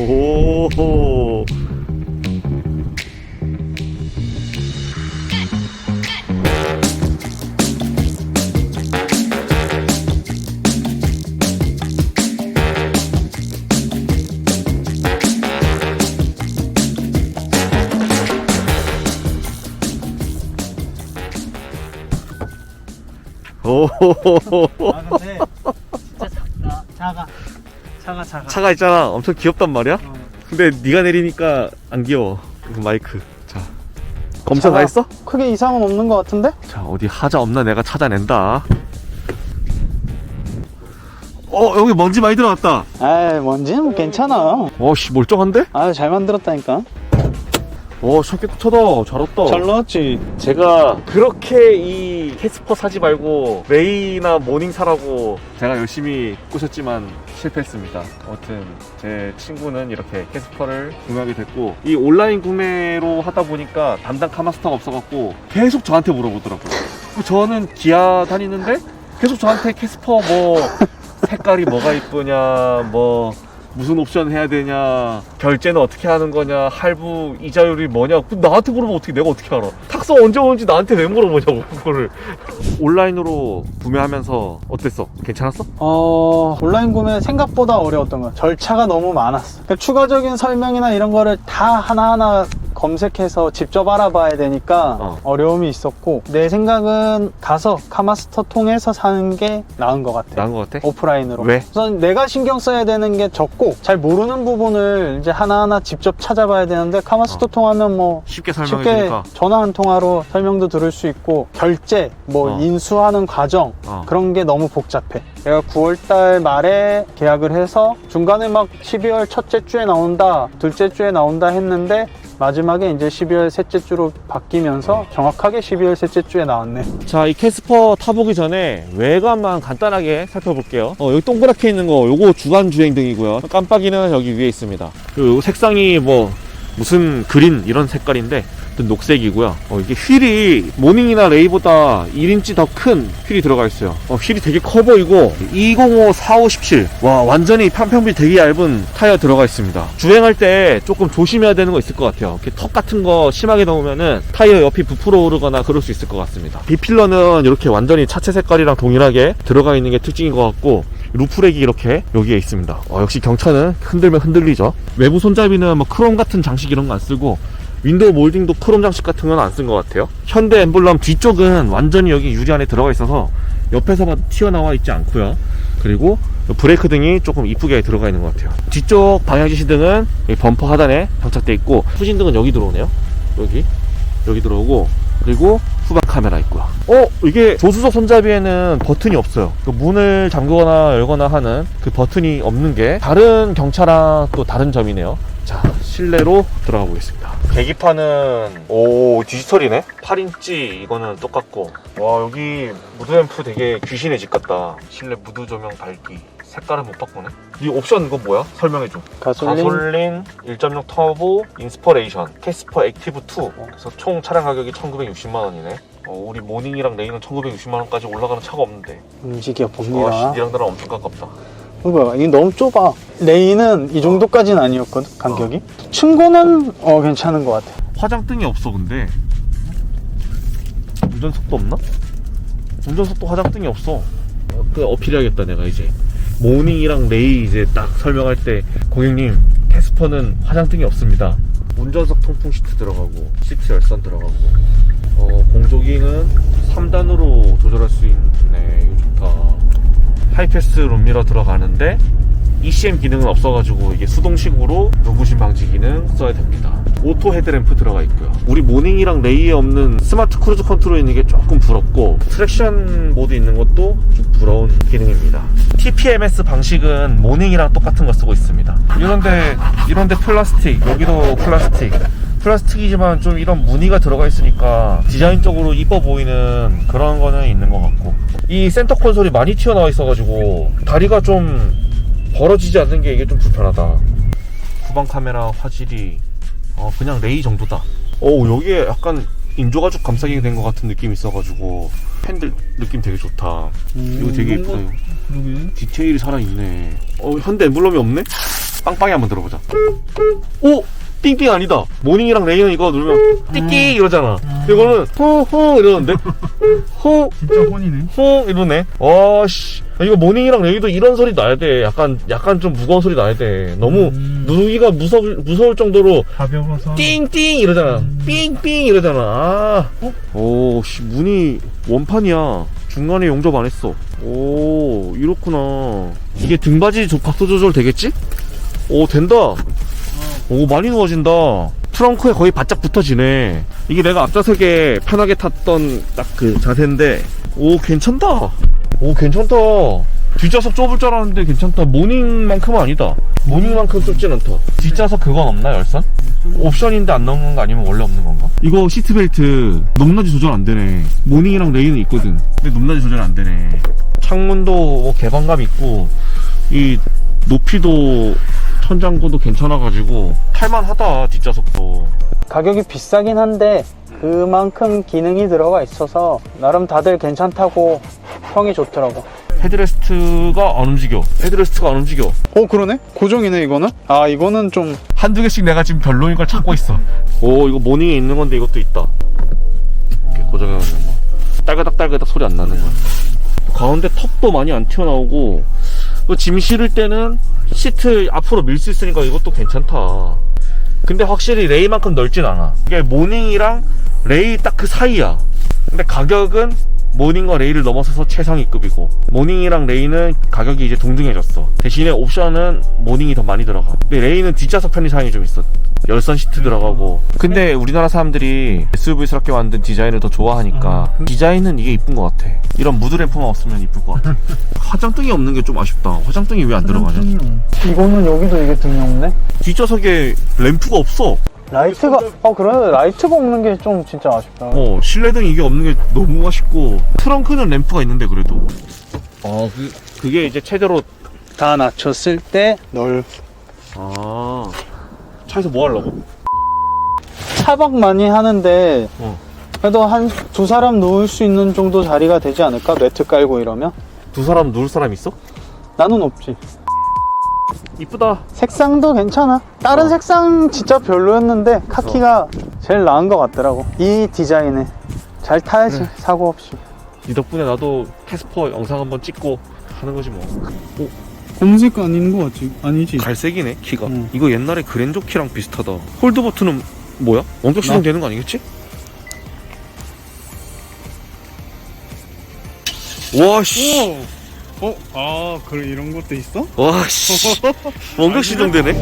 오. 오. 아 진짜 작다 작아 작아 작아 차가 있잖아. 엄청 귀엽단 말이야. 어. 근데 네가 내리니까 안 귀여워. 이거 마이크. 자. 검사 다 차가- 했어? 크게 이상은 없는 것 같은데? 자, 어디 하자 없나 내가 찾아낸다. 어, 여기 먼지 많이 들어갔다. 에이 먼지는 뭐 괜찮아 어, 씨, 멀쩡한데? 아유 잘 만들었다니까 어, 차 깨끗하다. 잘 왔다. 잘 나왔지 제가 그렇게 이 캐스퍼 사지 말고 레이나 모닝 사라고 제가 열심히 꼬셨지만 실패했습니다. 아무튼 제 친구는 이렇게 캐스퍼를 구매하게 됐고 이 온라인 구매로 하다 보니까 담당 카마스터가 없어갖고 계속 저한테 물어보더라고요. 저는 기아 다니는데 계속 저한테 캐스퍼 뭐 색깔이 뭐가 이쁘냐 뭐 무슨 옵션 해야 되냐. 결제는 어떻게 하는 거냐. 할부 이자율이 뭐냐. 그 나한테 물어보면 어떻게 내가 어떻게 알아? 탁서 언제 오는지 나한테 왜 물어보냐고 그거를. 온라인으로 구매하면서 어땠어? 괜찮았어? 어 온라인 구매 생각보다 어려웠던 거야. 절차가 너무 많았어. 그러니까 추가적인 설명이나 이런 거를 다 하나하나 검색해서 직접 알아봐야 되니까 어. 어. 려움이 있었고 내 생각은 가서 카마스터 통해서 사는 게 나은 것 같아 나은 것 같아? 오프라인으로 왜? 우선 내가 신경 써야 되는 게 적고 잘 모르는 부분을 이제 하나하나 직접 찾아봐야 되는데 카마스터 어. 통하면 뭐 쉽게 쉽게 설명해주니까 전화 한 통화로 설명도 들을 수 있고 결제 뭐 어. 인수하는 과정 어. 그런 게 너무 복잡해 내가 9월달 말에 계약을 해서 중간에 막 12월 첫째 주에 나온다 둘째 주에 나온다 했는데 마지막에 이제 12월 셋째 주로 바뀌면서 정확하게 12월 셋째 주에 나왔네 자, 이 캐스퍼 타보기 전에 외관만 간단하게 살펴볼게요. 어, 여기 동그랗게 있는 거, 요거 주간 주행등이고요. 깜빡이는 여기 위에 있습니다. 그리고 요 색상이 뭐, 무슨 그린 이런 색깔인데, 녹색이고요. 어, 이게 휠이 모닝이나 레이보다 1인치 더 큰 휠이 들어가 있어요. 어, 휠이 되게 커 보이고, 205, 45, 17. 와, 완전히 편평비 되게 얇은 타이어 들어가 있습니다. 주행할 때 조금 조심해야 되는 거 있을 것 같아요. 이렇게 턱 같은 거 심하게 넣으면은 타이어 옆이 부풀어 오르거나 그럴 수 있을 것 같습니다. 비필러는 이렇게 완전히 차체 색깔이랑 동일하게 들어가 있는 게 특징인 것 같고, 루프렉이 이렇게 여기에 있습니다. 어, 역시 경차는 흔들면 흔들리죠. 외부 손잡이는 뭐 크롬 같은 장식 이런 거 안 쓰고 윈도우 몰딩도 크롬 장식 같은 건 안 쓴 것 같아요. 현대 엠블럼 뒤쪽은 완전히 여기 유리 안에 들어가 있어서 옆에서 봐도 튀어나와 있지 않고요. 그리고 브레이크 등이 조금 이쁘게 들어가 있는 것 같아요. 뒤쪽 방향지시 등은 이 범퍼 하단에 장착돼 있고 후진 등은 여기 들어오네요. 여기 여기 들어오고 그리고 후방 카메라 있고요. 어 이게 조수석 손잡이에는 버튼이 없어요. 그 문을 잠그거나 열거나 하는 그 버튼이 없는 게 다른 경차랑 또 다른 점이네요. 자 실내로 들어가 보겠습니다. 계기판은 오 디지털이네. 8인치 이거는 똑같고 와 여기 무드 앰프 되게 귀신의 집 같다. 실내 무드 조명 밝기. 색깔은 못 바꾸네. 이 옵션 이거 뭐야? 설명해 줘. 가솔린, 가솔린 1.6 터보 인스퍼레이션 캐스퍼 액티브 2 그래서 총 차량 가격이 1960만 원이네. 어, 우리 모닝이랑 레이는 1960만 원까지 올라가는 차가 없는데. 움직여 와 봅니다. 씨, 니랑 나랑 엄청 가깝다. 이거 이게 너무 좁아. 레이는 이 정도까지는 아니었거든 간격이? 층고는 어 괜찮은 것 같아. 화장등이 없어 근데. 운전석도 없나? 운전석도 화장등이 없어. 어, 그 어필해야겠다 내가 이제 모닝이랑 레이 이제 딱 설명할 때 고객님 캐스퍼는 화장등이 없습니다. 운전석 통풍 시트 들어가고 시트 열선 들어가고. 어, 공조기는 3단으로 조절할 수 있네 이거 좋다. 하이패스 룸미러 들어가는데 ECM 기능은 없어가지고 이게 수동식으로 눈부심 방지 기능 써야 됩니다. 오토 헤드램프 들어가 있고요. 우리 모닝이랑 레이에 없는 스마트 크루즈 컨트롤 있는 게 조금 부럽고 트랙션 모드 있는 것도 좀 부러운 기능입니다. TPMS 방식은 모닝이랑 똑같은 거 쓰고 있습니다. 이런데 이런데 플라스틱 여기도 플라스틱 플라스틱이지만 좀 이런 무늬가 들어가 있으니까 디자인적으로 이뻐 보이는 그런 거는 있는 것 같고 이 센터 콘솔이 많이 튀어나와 있어가지고 다리가 좀 벌어지지 않는 게 이게 좀 불편하다 후방 카메라 화질이 어, 그냥 레이 정도다 오 여기에 약간 인조가죽 감싸기 된 것 같은 느낌이 있어가지고 팬들 느낌 되게 좋다 이거 되게 예쁘다 그러게 디테일이 살아있네 어 현대 엠블럼이 없네? 빵빵이 한번 들어보자. 오! 띵띵 아니다. 모닝이랑 레이는 이거 누르면 띠띠 이러잖아. 이거는 호호 이러는데? 호, 진짜 혼이네. 호 이러네. 와씨. 이거 모닝이랑 레이도 이런 소리 나야 돼. 약간, 약간 좀 무거운 소리 나야 돼. 너무 음. 누르기가 무서울, 무서울 정도로 가벼워서. 띵띵 이러잖아. 삥삥 이러잖아. 아. 오, 씨, 문이 원판이야. 중간에 용접 안 했어. 오, 이렇구나. 이게 등받이 조- 각도 조절 되겠지? 오, 된다. 오, 많이 누워진다. 트렁크에 거의 바짝 붙어지네. 이게 내가 앞좌석에 편하게 탔던 딱 그 자세인데, 오, 괜찮다. 오, 괜찮다. 뒷좌석 좁을 줄 알았는데 괜찮다. 모닝만큼은 아니다. 모닝만큼 좁진 않다. 뒷좌석 그건 없나, 열선? 옵션인데 안 넣은 건가 아니면 원래 없는 건가? 이거 시트벨트 높낮이 조절 안 되네. 모닝이랑 레이는 있거든. 근데 높낮이 조절 안 되네. 창문도 뭐 개방감 있고 이 높이도 천장고도 괜찮아가지고 탈만하다 뒷좌석도. 가격이 비싸긴 한데 그만큼 기능이 들어가 있어서 나름 다들 괜찮다고 평이 좋더라고. 헤드레스트가 안 움직여. 헤드레스트가 안 움직여. 어 그러네? 고정이네 이거는? 아 이거는 좀 한두 개씩 내가 지금 별로인 걸 찾고 있어. 오, 이거 모닝에 있는 건데 이것도 있다. 이렇게 고정해놓는 거. 딸그닥 딸그닥 소리 안 나는 거. 가운데 턱도 많이 안 튀어나오고, 짐 실을 때는 시트 앞으로 밀 수 있으니까 이것도 괜찮다. 근데 확실히 레이만큼 넓진 않아. 이게 모닝이랑 레이 딱 그 사이야. 근데 가격은 모닝과 레이를 넘어서서 최상위급이고 모닝이랑 레이는 가격이 이제 동등해졌어. 대신에 옵션은 모닝이 더 많이 들어가. 근데 레이는 뒷좌석 편의상이 좀 있어. 열선 시트 들어가고. 근데 우리나라 사람들이 SUV스럽게 만든 디자인을 더 좋아하니까 디자인은 이게 이쁜 것 같아. 이런 무드램프만 없으면 이쁠 것 같아. 화장등이 없는 게 좀 아쉽다. 화장등이 왜 안 들어가냐? 이거는 여기도 이게 등이 없네? 뒷좌석에 램프가 없어 라이트가 어 그러네 라이트가 없는 게 좀 진짜 아쉽다. 어, 실내등 이게 없는 게 너무 아쉽고 트렁크는 램프가 있는데 그래도 아, 그, 그게 이제 최대로 다 낮췄을 때 넓. 아 차에서 뭐 하려고? 차박 많이 하는데 어. 그래도 한 두 사람 누울 수 있는 정도 자리가 되지 않을까? 매트 깔고 이러면? 두 사람 누울 사람 있어? 나는 없지. 이쁘다 색상도 괜찮아. 다른 어. 색상 진짜 별로였는데 카키가 제일 나은 것 같더라고. 이 디자인에 잘 타야지 그래. 사고 없이. 이 덕분에 나도 캐스퍼 영상 한번 찍고 하는 거지 뭐 검은색 아닌 것 같지? 아니지. 갈색이네 키가 응. 이거 옛날에 그랜저 키랑 비슷하다 홀드 버튼은 뭐야? 원격 시동 나- 되는 거 아니겠지? 와씨 어? 아, 그래 이런 것도 있어? 와씨 원격 시동 되네